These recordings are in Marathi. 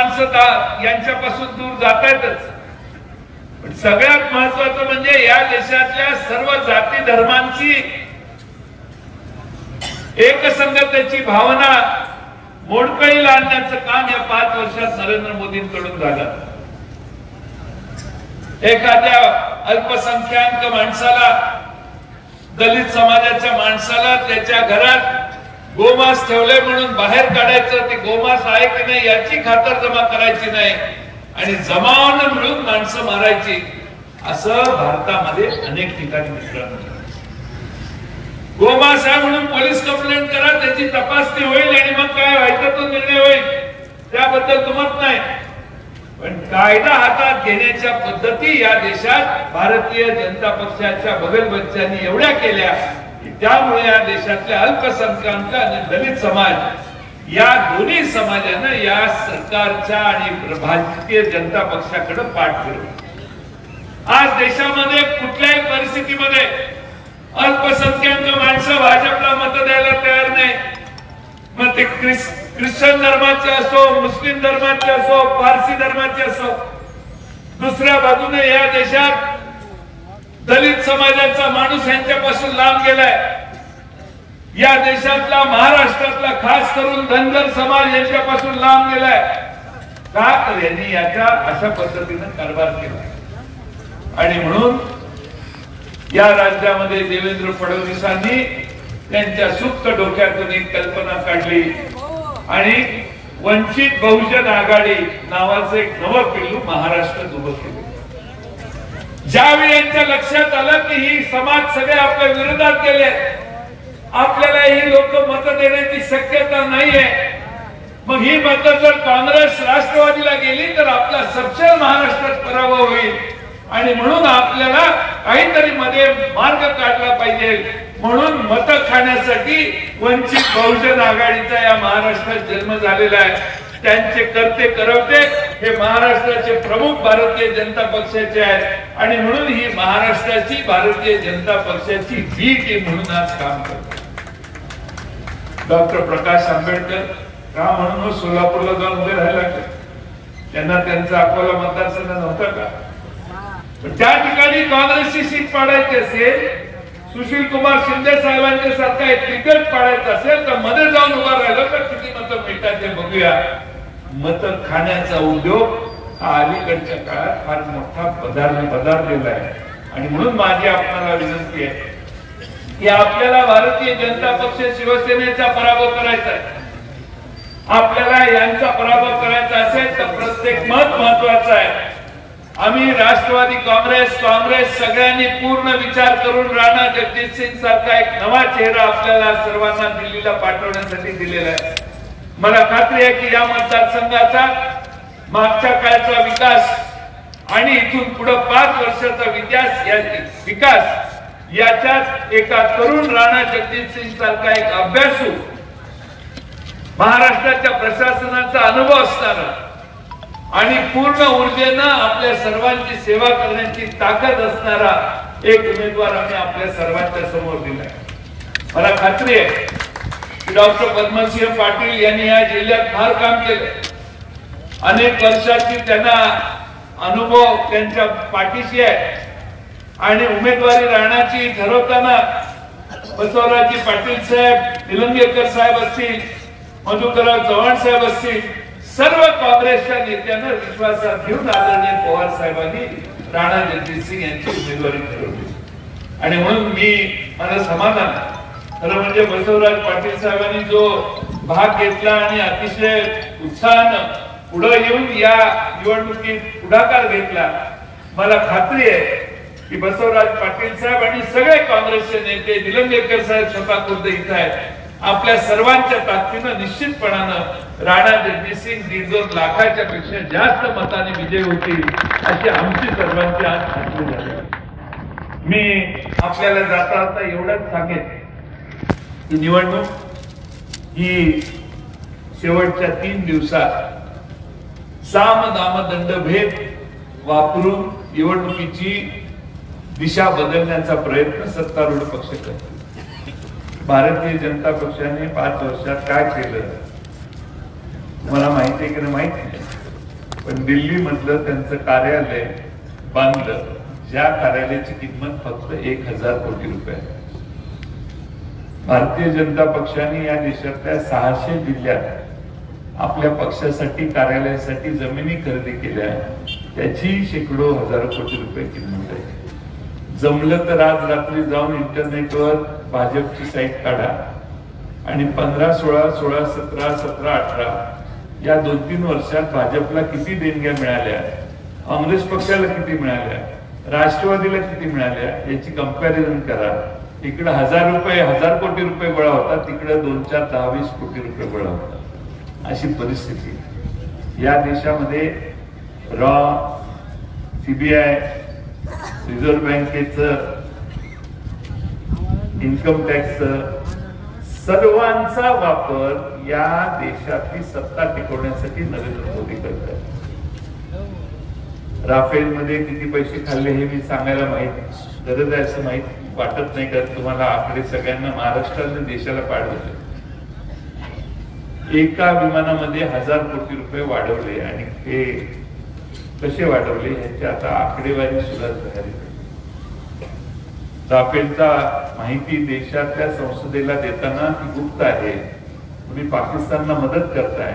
माणसं यांच्यापासून दूर जातातच पण सगळ्यात महत्वाचं म्हणजे या देशातल्या सर्व जाती धर्मांची एकसंगतेची भावना मोडकळीला आणण्याचं काम या पाच वर्षात नरेंद्र मोदींकडून झालं. एखाद्या अल्पसंख्याक माणसाला दलित समाजाच्या माणसाला त्याच्या घरात गोमास ठेवले म्हणून बाहेर काढायचं ते गोमास आहे की नाही याची खातर जमा करायची नाही. आणि जमावानं मिळून माणसं मारायची. असं भारतामध्ये अनेक ठिकाणी मित्रांनो गोमास आहे म्हणून पोलीस कंप्लेंट करा त्याची तपासणी होईल आणि मग काय व्हायचं तो निर्णय होईल. त्याबद्दल तुमत नाही. पण कायदा हातात घेण्याच्या पद्धती या देशात भारतीय जनता पक्षाच्या बगलबच्च्यांनी एवढ्या केल्या. की त्यामुळे या देशातल्या अल्पसंख्याक आणि दलित समाज या दोन्ही समाजानं या सरकारच्या आणि भारतीय जनता पक्षाकडे पाठ फिरवलं. आज देशामध्ये कुठल्याही परिस्थितीमध्ये अल्पसंख्याक माणसं भाजपला मत द्यायला तयार नाही. मग ते ख्रिश्चन धर्माचे असो मुस्लिम धर्माचे असो पारसी धर्माचे असो दुसऱ्या बाजूने या देशात दलित समाजाचा माणूस यांच्यापासून लांब गेलाय. या देशातला महाराष्ट्रातला खास करून धनगर समाज यांच्यापासून लांब गेलाय. का? तर यांनी याच्या अशा पद्धतीनं कारभार केला. आणि म्हणून या राज्यामध्ये देवेंद्र फडणवीसांनी त्यांच्या सुप्त डोक्यातून एक कल्पना काढली. आणि वंचित बहुजन आघाडी नावाचं एक नवं पिल्लू महाराष्ट्रात उभं केलं. ज्यावेळी यांच्या लक्षात आलं की ही समाज सगळे आपल्या विरोधात गेले आपल्याला ही लोक मत देण्याची शक्यता नाहीये. मग ही मत जर काँग्रेस राष्ट्रवादीला गेली तर आपला सक्षम महाराष्ट्रात पराभव होईल. आणि म्हणून आपल्याला काहीतरी मध्ये मार्ग काढला पाहिजे. म्हणून मत खाण्यासाठी वंचित बहुजन आघाडीचा या महाराष्ट्रात जन्म झालेला आहे. त्यांचे करते करवते. हे महाराष्ट्राचे प्रमुख भारतीय जनता पक्षाचे आहेत. आणि म्हणून ही महाराष्ट्राची भारतीय जनता पक्षाची बी टीम म्हणून आज काम करते डॉक्टर प्रकाश आंबेडकर का म्हणून सोलापूरला जाऊन उभे राहायला लागले. त्यांना त्यांचा अकोला मतदारसंघ नव्हता का? त्या ठिकाणी काँग्रेसची सीट पाडायची असेल सुशील कुमार शिंदे साहेबांच्या सारखा एक तिकट पाडायचं असेल तर मध्ये जाऊन उभा राहिलं तर किती मतं मिळतात ते बघूया. मत खाण्याचा उद्योग हा अलीकडच्या काळात फार मोठा पदार्थ पदारलेला आहे. आणि म्हणून माझी आपल्याला विनंती आहे की आपल्याला भारतीय जनता पक्ष शिवसेनेचा पराभव करायचा आहे. आपल्याला यांचा पराभव करायचा असेल तर प्रत्येक मत महत्वाचं आहे. आम्ही राष्ट्रवादी काँग्रेस काँग्रेस सगळ्यांनी पूर्ण विचार करून राणा जगजित सिंग सारखा एक नवा चेहरा आपल्याला सर्वांना दिल्लीला पाठवण्यासाठी दिलेला आहे. मला खात्री आहे की या मतदारसंघाचा मागच्या काळचा विकास आणि इथून पुढे पाच वर्षाचा विकास या विकास याच्यात एका तरुण राणा जगजित सिंग सारखा एक अभ्यासू महाराष्ट्राच्या प्रशासनाचा अनुभव असणारा आणि पूर्ण ऊर्जेनं आपल्या सर्वांची सेवा करण्याची ताकद असणारा एक उमेदवार आम्ही आपल्या सर्वांच्या समोर दिलाय. मला खात्री आहे डॉक्टर पद्मसिंह पाटील यांनी या जिल्ह्यात फार काम केलं. अनेक वर्षाची त्यांना अनुभव त्यांच्या पाठीशी आहे. आणि उमेदवारी राहण्याची ठरवताना बसवराजी पाटील साहेब निलंगेकर साहेब असतील मधुकरराव चव्हाण साहेब असतील सर्व काँग्रेसच्या नेत्यांना विश्वासात घेऊन आदरणीय पवार साहेबांनी राणा जगजित सिंग यांची उमेदवारी ठरवली. आणि म्हणून मी मला समाधान आहे. खरं म्हणजे बसवराज पाटील साहेबांनी जो भाग घेतला आणि अतिशय उत्साहानं पुढे येऊन या निवडणुकीत पुढाकार घेतला मला खात्री आहे की बसवराज पाटील साहेब आणि सगळे काँग्रेसचे नेते निलंगेकर साहेब स्वतः खुर्द इथं आहेत. आपल्या सर्वांच्या ताकदीनं निश्चितपणानं राणा जगजित सिंग दीड दोन लाखाच्या पेक्षा जास्त मताने विजय होतील अशी आमची सर्वांची आज खात्री झाली. मी आपल्याला जाता जाता एवढंच सांगेन. ही निवडणूक ही शेवटच्या तीन दिवसात साम दाम दंड भेद वापरून निवडणुकीची दिशा बदलण्याचा प्रयत्न सत्तारूढ पक्ष करतो भारतीय जनता पक्षाने पाच वर्षात काय केलं? मला माहिती आहे की नाही? माहिती नाही. पण दिल्ली मधलं त्यांचं कार्यालय बांधलं. ज्या कार्यालयाची किंमत फक्त एक हजार कोटी रुपये आहे. भारतीय जनता पक्षाने या देशातल्या सहाशे जिल्ह्यात आपल्या पक्षासाठी कार्यालयासाठी जमिनी खरेदी केल्या त्याची शेकडो हजारो कोटी रुपये किंमत आहे. जमलं तर आज रात्री जाऊन इंटरनेटवर भाजपची साईट काढा आणि पंधरा सोळा सोळा सतरा सतरा अठरा या दोन तीन वर्षात भाजपला किती देणग्या मिळाल्या? काँग्रेस पक्षाला किती मिळाल्या? राष्ट्रवादीला किती मिळाल्या? याची कंपॅरिझन करा. इकडे हजार रुपये हजार कोटी रुपये गोळा होता तिकडे दोन चार दहा वीस कोटी रुपये गोळा होता. अशी परिस्थिती. या देशामध्ये रॉ सीबीआय रिझर्व्ह बँकेचं इन्कम टॅक्सचं सर्वांचा वापर या देशातली सत्ता टिकवण्यासाठी नरेंद्र मोदी करतात राफेल मध्ये किती पैसे खाल्ले हे मी सांगायला माहीत गरज आहे असं माहीत वाटत नाही कारण तुम्हाला आकडे सगळ्यांना महाराष्ट्राने देशाला पाठवले एका विमानामध्ये हजार कोटी रुपये वाढवले आणि ते कसे वाढवले ह्याची आता आकडेवारी सुद्धा झाली राफेलचा माहिती देशातल्या संसदेला देताना ती गुप्त आहे. तुम्ही पाकिस्तानला मदत करताय.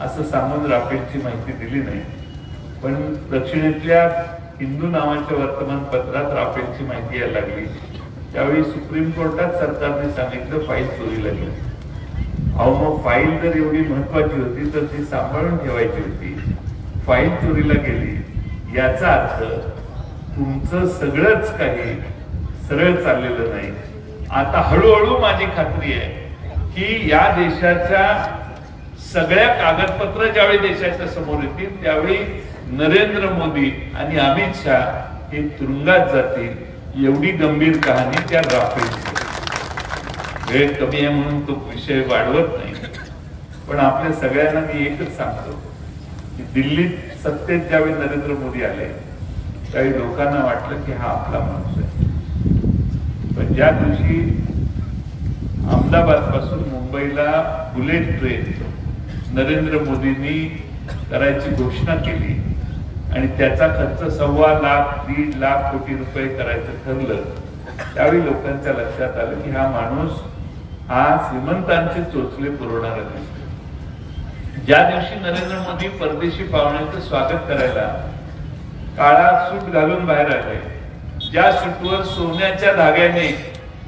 असं सांगून राफेलची माहिती दिली नाही. पण दक्षिणेतल्या हिंदू नावाच्या वर्तमानपत्रात राफेलची माहिती यायला लागली. त्यावेळी सुप्रीम कोर्टात सरकारने सांगितलं फाईल चोरीला गेली अहो मग फाईल जर एवढी महत्वाची होती तर ती सांभाळून ठेवायची होती. फाईल चोरीला गेली. याचा अर्थ तुमचं सगळंच काही सरळ चाललेलं नाही. आता हळूहळू माझी खात्री आहे की या देशाच्या सगळ्या कागदपत्र ज्यावेळी देशाच्या समोर येतील त्यावेळी नरेंद्र मोदी आणि अमित शहा हे तुरुंगात जातील एवढी गंभीर कहाणी त्या राफेलची वेळ कमी आहे म्हणून तो विषय वाढवत नाही. पण आपल्या सगळ्यांना मी एकच सांगतो की दिल्लीत सत्तेत ज्यावेळी नरेंद्र मोदी आले त्यावेळी लोकांना वाटलं की हा आपला माणूस आहे. पण ज्या दिवशी अहमदाबादपासून मुंबईला बुलेट ट्रेन नरेंद्र मोदींनी करायची घोषणा केली आणि त्याचा खर्च सव्वा लाख दीड लाख कोटी रुपये करायचं ठरलं. त्यावेळी लोकांच्या लक्षात आलं की हा माणूस हा श्रीमंतांचे चोचले पुरवणारा दिसतो ज्या दिवशी नरेंद्र मोदी परदेशी पाहुण्यांचं स्वागत करायला काळा सूट घालून बाहेर आले ज्या सूटवर सोन्याच्या धाग्याने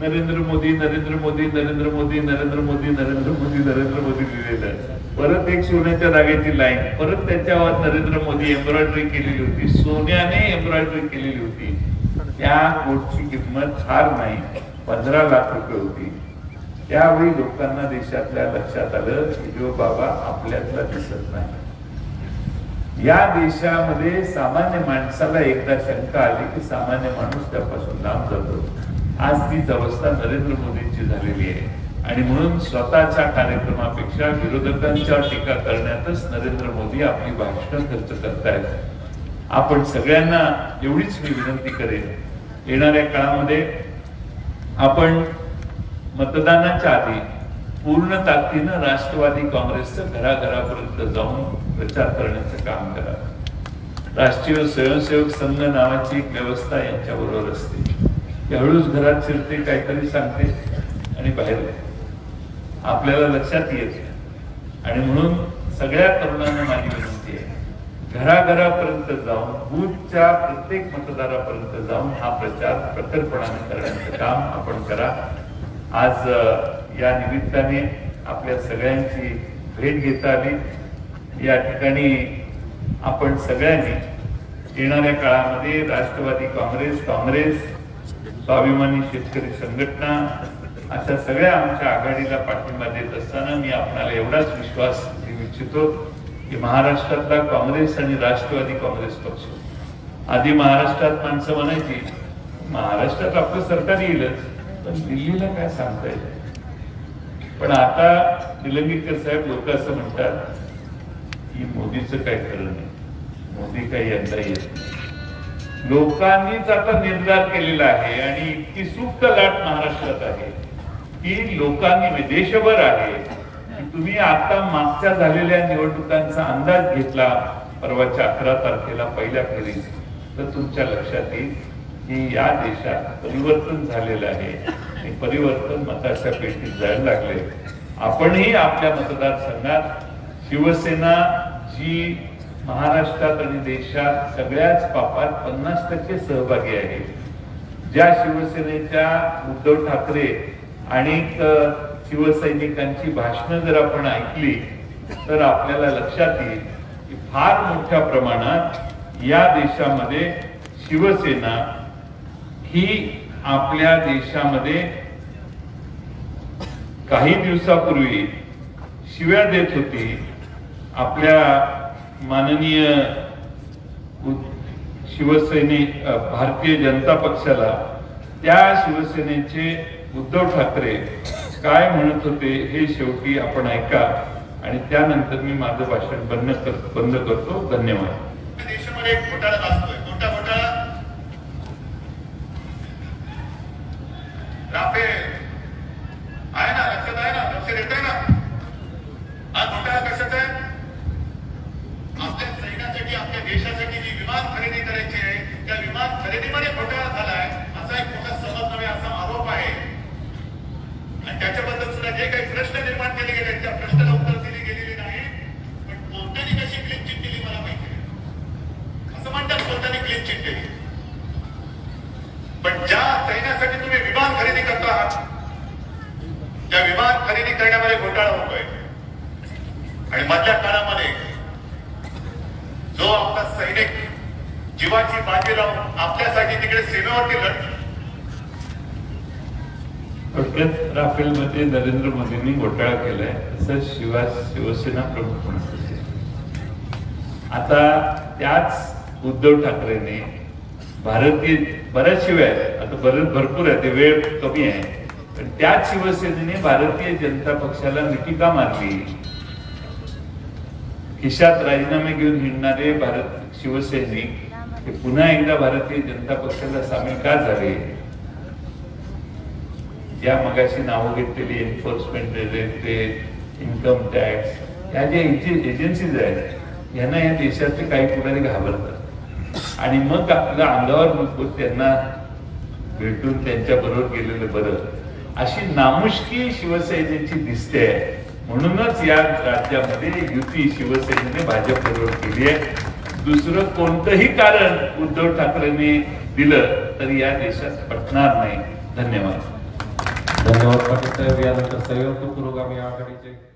नरेंद्र मोदी नरेंद्र मोदी नरेंद्र मोदी नरेंद्र मोदी नरेंद्र मोदी नरेंद्र मोदी लिहिलेलं परत एक सोन्याच्या धाग्याची लाईन परत त्याच्यावर नरेंद्र मोदी एम्ब्रॉयडरी केलेली होती. सोन्याने एम्ब्रॉयडरी केलेली होती. त्या कोटची किंमत फार नाही पंधरा लाख रुपये होती. त्यावेळी लोकांना देशातल्या लक्षात आलं की जो बाबा आपल्यातला दिसत नाही. या देशामध्ये सामान्य माणसाला एकदा शंका आली की सामान्य माणूस त्यापासून लांब जातो. आज तीच अवस्था नरेंद्र मोदींची झालेली आहे. आणि म्हणून स्वतःच्या कार्यक्रमापेक्षा विरोधकांच्या टीका करण्यातच नरेंद्र मोदी आपली भाषण खर्च करतायत. आपण सगळ्यांना एवढीच मी विनंती करेन येणाऱ्या काळामध्ये आपण मतदानाच्या आधी पूर्ण ताकदीनं राष्ट्रवादी काँग्रेसचं घराघरापर्यंत जाऊन प्रचार करण्याचं काम करा. राष्ट्रीय स्वयंसेवक संघ नावाची एक व्यवस्था यांच्याबरोबर असते. ती हळूच घरात शिरते काहीतरी सांगते आणि बाहेर येते. आपल्याला लक्षात येत आणि म्हणून सगळ्या तरुणांना माझी विनंती आहे घराघरापर्यंत जाऊन बूथच्या प्रत्येक मतदारापर्यंत जाऊन हा प्रचार प्रखरपणाने करण्याचं काम आपण करा. आज या निमित्ताने आपल्या सगळ्यांची भेट घेता आली. या ठिकाणी आपण सगळ्यांनी येणाऱ्या काळामध्ये राष्ट्रवादी काँग्रेस काँग्रेस स्वाभिमानी शेतकरी संघटना अशा सगळ्या आमच्या आघाडीला पाठिंबा देत असताना मी आपणाला एवढाच विश्वास देऊ इच्छितो की महाराष्ट्रातला काँग्रेस आणि राष्ट्रवादी काँग्रेस पक्ष. आधी महाराष्ट्रात माणसं म्हणायची महाराष्ट्रात आपलं सरकार येईलच पण दिल्लीला काय सांगता येत पण आता निलंगेकर साहेब लोक असं म्हणतात की मोदीचं काय खरं नाही. मोदी काही यंदा येत नाही. लोकांनीच आता निर्धार केलेला आहे आणि इतकी सुप्त लाट महाराष्ट्रात आहे. की लोकांनी म्हणजे देशभर आहे तुम्ही आता मागच्या झालेल्या निवडणुकांचा अंदाज घेतला परवाच्या अकरा तारखेला पहिल्या फेरीत. तर तुमच्या लक्षात येईल की या देशात परिवर्तन झालेलं आहे. आणि परिवर्तन मताच्या पेटीत जायला लागले. आपणही आपल्या मतदारसंघात शिवसेना जी महाराष्ट्रात आणि देशात सगळ्याच पापात पन्नास टक्के सहभागी आहे. ज्या शिवसेनेच्या उद्धव ठाकरे आणि शिवसैनिकांची भाषणं जर आपण ऐकली तर आपल्याला लक्षात येईल की फार मोठ्या प्रमाणात या देशामध्ये शिवसेना ही आपल्या देशामध्ये काही दिवसापूर्वी शिव्या देत होती. आपल्या माननीय शिवसेने शिवसैनिक भारतीय जनता पक्षाला त्या शिवसेनेचे उद्धव ठाकरे काय म्हणत होते हे शेवटी आपण ऐका. आणि त्यानंतर मी माझं भाषण बंद करतो बंद करतो. धन्यवाद. देशामध्ये एक घोटाळा असतोय कोणता घोटाळा राफेल आहे ना लक्षात आहे ना लक्षात येत आहे ना हा घोटाळा कशाचा आहे आपल्या सैन्यासाठी आपल्या देशासाठी जी विमान खरेदी करायची आहे त्या विमान खरेदीमध्ये घोटाळा झालाय असा एक मोठा समज नव्हे असा आरोप आहे आणि त्याच्याबद्दल सुद्धा जे काही प्रश्न निर्माण केले गेले त्या प्रश्नाला उत्तर दिली गेलेली नाही पण कोणत्याने कशी क्लीन चिट दिली मला माहिती नाही असं म्हणतात कोणत्याने क्लीन चिट दिली पण ज्या सैन्यासाठी तुम्ही विमान खरेदी करता आहात त्या विमान खरेदी करण्यामध्ये घोटाळा होतोय आणि मधल्या काळामध्ये जो आपला सैनिक जीवाची बाजी लावून आपल्यासाठी तिकडे सीमेवरती लढ. थोडक्यात राफेल मध्ये नरेंद्र मोदींनी घोटाळा केलाय असं शिवा शिवसेना प्रमुख म्हणत होते आता त्याच उद्धव ठाकरेने भारतीय बऱ्याच शिवाय आता बरेच भरपूर आहे ते वेळ कमी आहे. पण त्याच शिवसेनेने भारतीय जनता पक्षाला मिटिका मारली. खिशात राजीनामे घेऊन हिंडणारे भारत शिवसैनिक हे पुन्हा एकदा भारतीय जनता पक्षाला सामील का झाले? ज्या मगाशी नावं घेतलेली एन्फोर्समेंट डायरेक्टरेट इन्कम टॅक्स ह्या ज्या एजन्सीज आहेत यांना या देशातले काही पुढारी घाबरतात. आणि मग आपल्या अंगावर नको त्यांना भेटून त्यांच्याबरोबर गेलेलं बरं. अशी नामुष्की शिवसेनेची दिसते. म्हणूनच या राज्यामध्ये युती शिवसेनेने भाजप बरोबर केली आहे. दुसरं कोणतंही कारण उद्धव ठाकरेंनी दिलं तर या देशात पटणार नाही. धन्यवाद. धन्यवाद पाटील साहेब. यानंतर संयुक्त पुरोगामी आघाडीचे